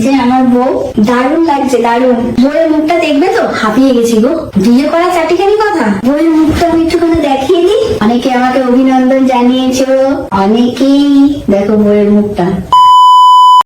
যে আমার বউ দারুণ লাগছে দারুণ। বউয়ের মুখটা দেখবে তো? হাঁপিয়ে গেছি গো। বিয়ে করা চাটিখানি কথা? বউয়ের মুখটা আমি একটুখানি দেখিয়ে দিই। অনেকে আমাকে অভিনন্দন জানিয়েছো অনেকেই দেখো বউয়ের মুখটা।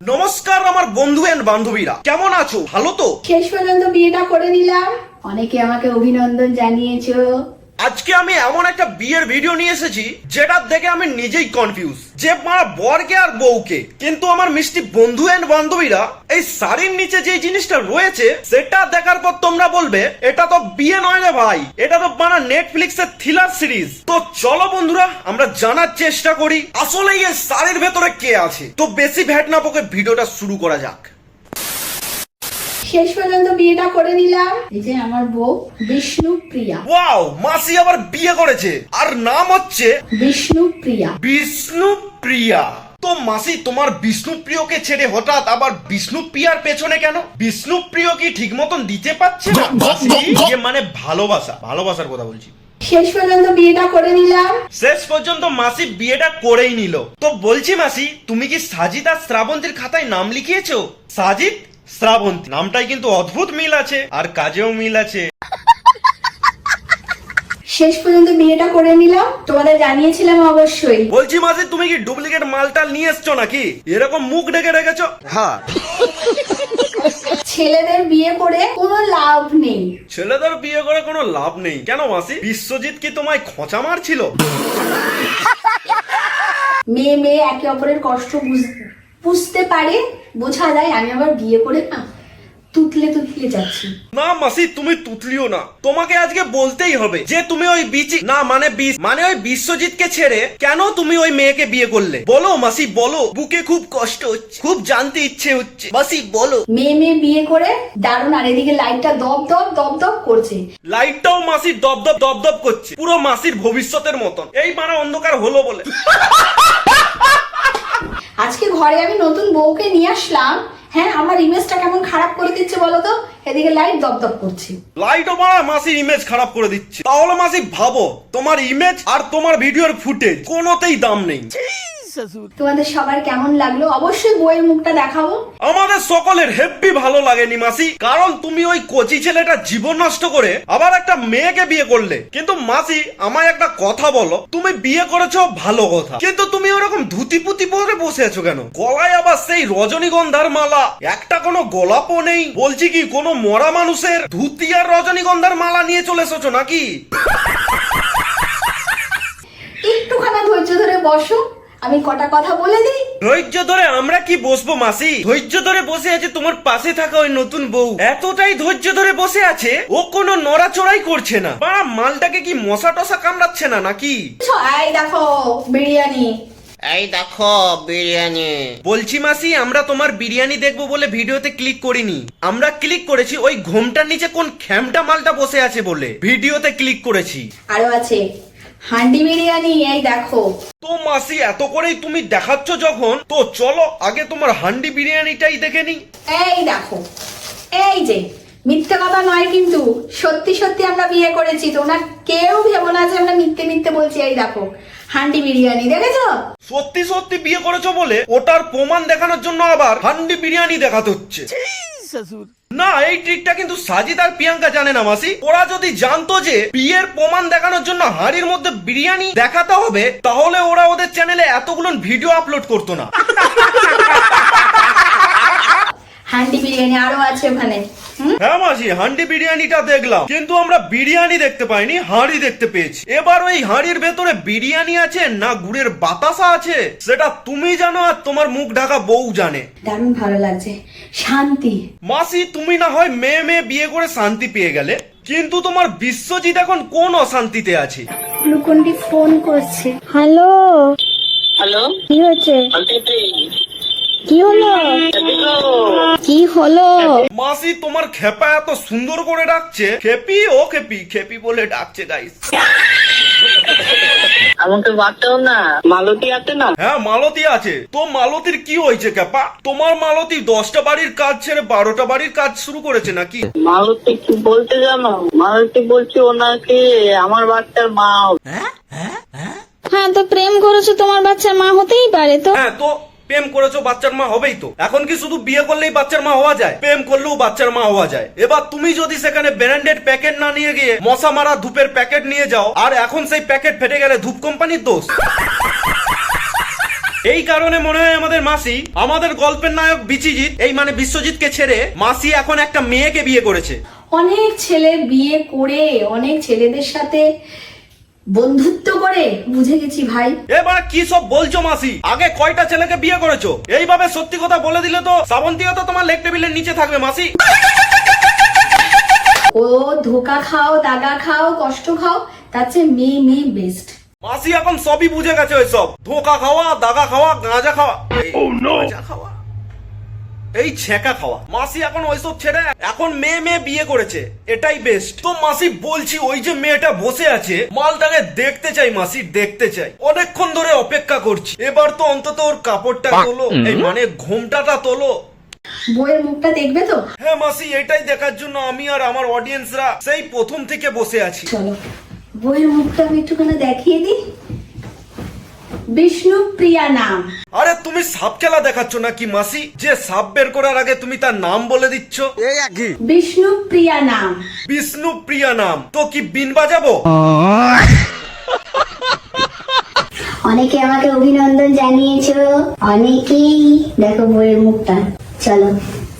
নমস্কার আমার বন্ধু এন্ড বান্ধবীরা। কেমন আছো? ভালো তো? শেষ পর্যন্ত বিয়েটা করে নিলাম। অনেকে আমাকে অভিনন্দন জানিয়েছো। আজকে আমি এমন একটা বিয়ের ভিডিও নিয়ে এসেছি যেটা দেখে আমি নিজেই কনফিউজ যে মারা বরকে আর বউকে, কিন্তু আমার মিষ্টি বন্ধু এন্ড বান্ধবীরা এই শাড়ির নিচে যে জিনিসটা রয়েছে, সেটা দেখার পর তোমরা বলবে, এটা তো বিয়ে নয় রে ভাই, এটা তো মারা নেটফ্লিক্স এর থ্রিলার সিরিজ তো চলো বন্ধুরা, আমরা জানার চেষ্টা করি আসলে এই শাড়ির ভেতরে কে আছে? তো বেশি ভ্যাট না পোকে ভিডিওটা শুরু করা যাক। শেষ পর্যন্ত বিয়েটা করে নিলাম। এই যে আমার বউ বিষ্ণুপ্রিয়া ওয়াও মাসি আবার বিয়ে করেছে। আর নাম হচ্ছে বিষ্ণুপ্রিয়া বিষ্ণুপ্রিয়া তো মাসি তোমার বিষ্ণুপ্রিয়কে ছেড়ে হঠাৎ আবার বিষ্ণুপ্রিয়ার পেছনে কেন? বিষ্ণুপ্রিয় কি ঠিক মতন দিতে পারছে না? মাসি, ইয়ে মানে ভালোবাসা ভালোবাসার কথা বলছি। শেষ পর্যন্ত বিয়েটা করে নিলাম। শেষ পর্যন্ত মাসি বিয়েটা করেই নিল। তো বলছি মাসি তুমি কি সাজিদ আর শ্রাবন্তীর খাতায় নাম লিখিয়েছো? সাজিদ? শ্রাবন্তী। নামটাই কিন্তু অদ্ভুত মিল আছে আর কাজেও মিল আছে। শেষ পর্যন্ত বিয়েটা করে নিলাম তোমাদের জানিয়েছিলাম অবশ্যই। বলছি মাসি তুমি কি ডুপ্লিকেট মালটা নিয়ে এসছো নাকি? এরকম মুখ ডেকে রেখেছো? হ্যাঁ। ছেলেদের বিয়ে করে কোনো লাভ নেই। ছেলেদের বিয়ে করে কোনো লাভ নেই। কেন মাসি? বিশ্বজিৎ কি তোমায় খোঁচা মারছিল? মেয়ে মেয়ে একে অপরের কষ্ট বুঝ- বুঝতে পারে বোঝা যায় আমি আবার বিয়ে করে না তুতলে তুতলে যাচ্ছি। না মাসি তুমি তুতলিও না। তোমাকে আজকে বলতেই হবে যে তুমি ওই বিচি না মানে বিশ- মানে ওই বিশ্বজিৎকে ছেড়ে কেন তুমি ওই মেয়েকে বিয়ে করলে? বলো মাসি বলো। বুকে খুব কষ্ট হচ্ছে খুব জানতে ইচ্ছে হচ্ছে। মাসি বলো। মেয়ে মেয়ে বিয়ে করে দারুণ আর এদিকে লাইটটা দপ দপ দপ দপ করছে। লাইটটাও মাসির দপদপ দপদপ করছে। পুরো মাসির ভবিষ্যতের মতন। এই মানে অন্ধকার হলো বলে। আজকে ঘরে আমি নতুন বউকে নিয়ে আসলাম। হ্যাঁ আমার ইমেজটা কেমন খারাপ করে দিচ্ছে বলো তো এদিকে লাইট দপ দপ করছে। লাইটও মারা মাসির ইমেজ খারাপ করে দিচ্ছে। তাহলে মাসি ভাবো তোমার ইমেজ আর তোমার ভিডিওর ফুটেজ কোনোতেই দাম নেই। তোমাদের সবার কেমন লাগল? অবশ্যই বইয়ের মুখটা দেখাবো। আমাদের সকলের হেব্বি ভালো লাগেনি মাসি। কারণ তুমি ওই কচি ছেলেটা জীবন নষ্ট করে আবার একটা মেয়েকে বিয়ে করলে। কিন্তু মাসি আমায় একটা কথা বলো। তুমি বিয়ে করেছ ভালো কথা। কিন্তু তুমি ওরকম ধুতি পুতি পরে বসে আছো কেন? গলায় আবার সেই রজনীগন্ধার মালা। একটা কোনো গোলাপও নেই। বলছি কি কোনো মরা মানুষের ধুতি আর রজনীগন্ধার মালা নিয়ে চলে এসেছ নাকি? একটুখানা ধৈর্য ধরে বসো। আমি কটা কথা বলে দিই? ধৈর্য ধরে আমরা কি বসবো মাসি? ধৈর্য ধরে বসে আছে তোমার পাশে থাকা ওই নতুন বউ। এতটাই ধৈর্য ধরে বসে আছে ও কোনো নড়াচড়াই করছে না। বা মালটাকে কি মশা টসা কামড়াচ্ছে না নাকি? এই দেখো বিরিয়ানি। এই দেখো বিরিয়ানি। বলছি মাসি আমরা তোমার বিরিয়ানি দেখব বলে ভিডিওতে ক্লিক করিনি। আমরা ক্লিক করেছি ওই ঘোমটার নিচে কোন খ্যামটা মালটা বসে আছে বলে। ভিডিওতে ক্লিক করেছি। আরও আছে। হান্ডি বিরিয়ানি এই দেখো। তো মাসি এত করেই তুমি দেখাচ্ছ যখন? তো চলো আগে তোমার হান্ডি বিরিয়ানিটাই দেখে নি এই দেখো এই যে মিথ্যে কথা নয় কিন্তু সত্যি সত্যি আমরা বিয়ে করেছি তোমরা কেউ ভেবো না যে আমরা মিথ্যে মিথ্যে বলছি এই দেখো হান্ডি বিরিয়ানি দেখেছ? সত্যি সত্যি বিয়ে করেছ বলে ওটার প্রমাণ দেখানোর জন্য আবার হান্ডি বিরিয়ানি দেখাতে হচ্ছে। না, এই ট্রিকটা কিন্তু সাজিদ আর প্রিয়াঙ্কা জানে না, মাসি। ওরা যদি জানতো যে বিয়ের প্রমাণ দেখানোর জন্য হাড়ির মধ্যে বিরিয়ানি দেখাতে হবে, তাহলে ওরা ওদের চ্যানেলে এতগুলো ভিডিও আপলোড করতো না। হান্ডি বিরিয়ানি আরও আছে ওখানে। হ্যাঁ মাসি হান্ডি বিরিয়ানিটা দেখলাম। কিন্তু আমরা বিরিয়ানি দেখতে পাইনি হাঁড়ি দেখতে পেয়েছি। এবার ওই হাঁড়ির ভেতরে বিরিয়ানি আছে না গুড়ের বাতাসা আছে? সেটা তুমি জানো আর তোমার মুখ ঢাকা বউ জানে। দারুণ ভালো লাগছে। শান্তি। মাসি তুমি না হয় মেয়ে মেয়ে বিয়ে করে শান্তি পেয়ে গেলে? কিন্তু তোমার বিশ্বজিৎ এখন কোন অশান্তিতে আছে? লুকনটি ফোন করছে। হ্যালো। হ্যালো। কি হচ্ছে কি হলো? কি হলো? মাসি তোমার খেপা এত সুন্দর করে ডাকছে। খেপি ও খেপি খেপি বলে ডাকছে গাইস আমাকে বাঁচাও না মালতী আছে না? হ্যাঁ মালতী আছে। তো মালতীর কি হয়েছে ক্যাপা তোমার মালতী দশটা বাড়ির কাজ ছেড়ে বারোটা বাড়ির কাজ শুরু করেছে নাকি? মালতী কি বলতে জানো? মালতী বলছে ওনাকে আমার বাচ্চার মা হবে। হ্যাঁ তো প্রেম করেছ তোমার বাচ্চার মা হতেই পারে তো। হ্যাঁ তো প্রেম করেছ, বাচ্চার মা হবেই তো। এখন কি শুধু বিয়ে করলেই বাচ্চার মা হওয়া যায়? প্রেম করলেও বাচ্চার মা হওয়া যায়। এবার তুমি যদি সেখানে ব্র্যান্ডেড প্যাকেট না নিয়ে গিয়ে মশা মারা ধূপের প্যাকেট নিয়ে যাও, আর এখন সেই প্যাকেট ফেটে গেলে ধূপ কোম্পানির দোষ? এই কারণে মনে হয় আমাদের মাসি, আমাদের গল্পের নায়ক বিচিজিৎ, এই মানে বিশ্বজিৎকে ছেড়ে মাসি এখন একটা মেয়েকে বিয়ে করেছে। অনেক ছেলে বিয়ে করে, অনেক ছেলেদের সাথে বন্ধুত্ব করে বুঝে গেছি ভাই। এবার কি সব বলছো মাসি? আগে কয়টা ছেলেকে বিয়ে করেছ? এইভাবে সত্যি কথা বলে দিলে তো শ্রাবন্তীও তো তোমার লেগ টেবিলের নিচে থাকবে মাসি। ও ধোকা খাও দাগা খাও কষ্ট খাও তার চেয়ে মেয়ে মেয়ে বেস্ট মাসি এখন সবই বুঝে গেছে ওই সব ধোকা খাওয়া দাগা খাওয়া গাঁজা খাওয়া। গাঁজা খাওয়া। এই ছেঁকা খাওয়া। মাসি এখন ওইসব ছেড়ে এখন মেয়ে মেয়ে বিয়ে করেছে। এটাই বেস্ট তো মাসি বলছি ওই যে মেয়েটা বসে আছে মালটাকে দেখতে চাই মাসি দেখতে চাই। অনেকক্ষণ ধরে অপেক্ষা করছি। এবার তো অন্তত ওর কাপড়টা তোলো এই মানে ঘোমটাটা তোলো। বইয়ের মুখটা দেখবে তো? হ্যাঁ মাসি এটাই দেখার জন্য আমি আর আমার অডিয়েন্সরা সেই প্রথম থেকে বসে আছি। চলো বইয়ের মুখটা আমি একটুখানি দেখিয়ে দিই। বিষ্ণুপ্রিয়া নাম আরে তুমি সাপ খেলা দেখাচ্ছ নাকি মাসি? যে সাপ বের করার আগে তুমি তার নাম বলে দিচ্ছ? বিষ্ণুপ্রিয়া নাম বিষ্ণু প্রিয়া নাম তো কি বিন বাজাবো? অনেকে আমাকে অভিনন্দন জানিয়েছো। অনেকেই দেখো বইয়ের মুখটা। চলো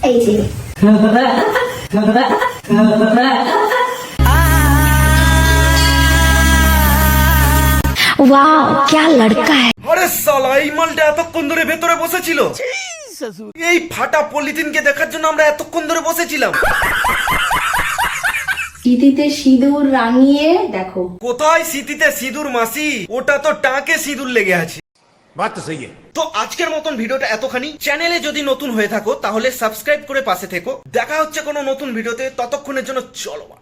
এই যে। वाह क्या लड़का है আরে সালা এই মালটা এতক্ষণ ধরে ভেতরে বসেছিল এই ফাটা পলিথিনকে দেখার জন্য আমরা এতক্ষণ ধরে বসেছিলাম স্মৃতিতে সিঁদুর রাঙিয়ে দেখো কোথায় স্মৃতিতে সিঁদুর মাসি ওটা তো টাকে সিঁদুর লেগে আছে बात तो सही है তো আজকের মতন ভিডিওটা এতখানি চ্যানেলে যদি নতুন হয়ে থাকো তাহলে সাবস্ক্রাইব করে পাশে থেকো দেখা হচ্ছে কোনো নতুন ভিডিওতে ততক্ষণের জন্য চলো বা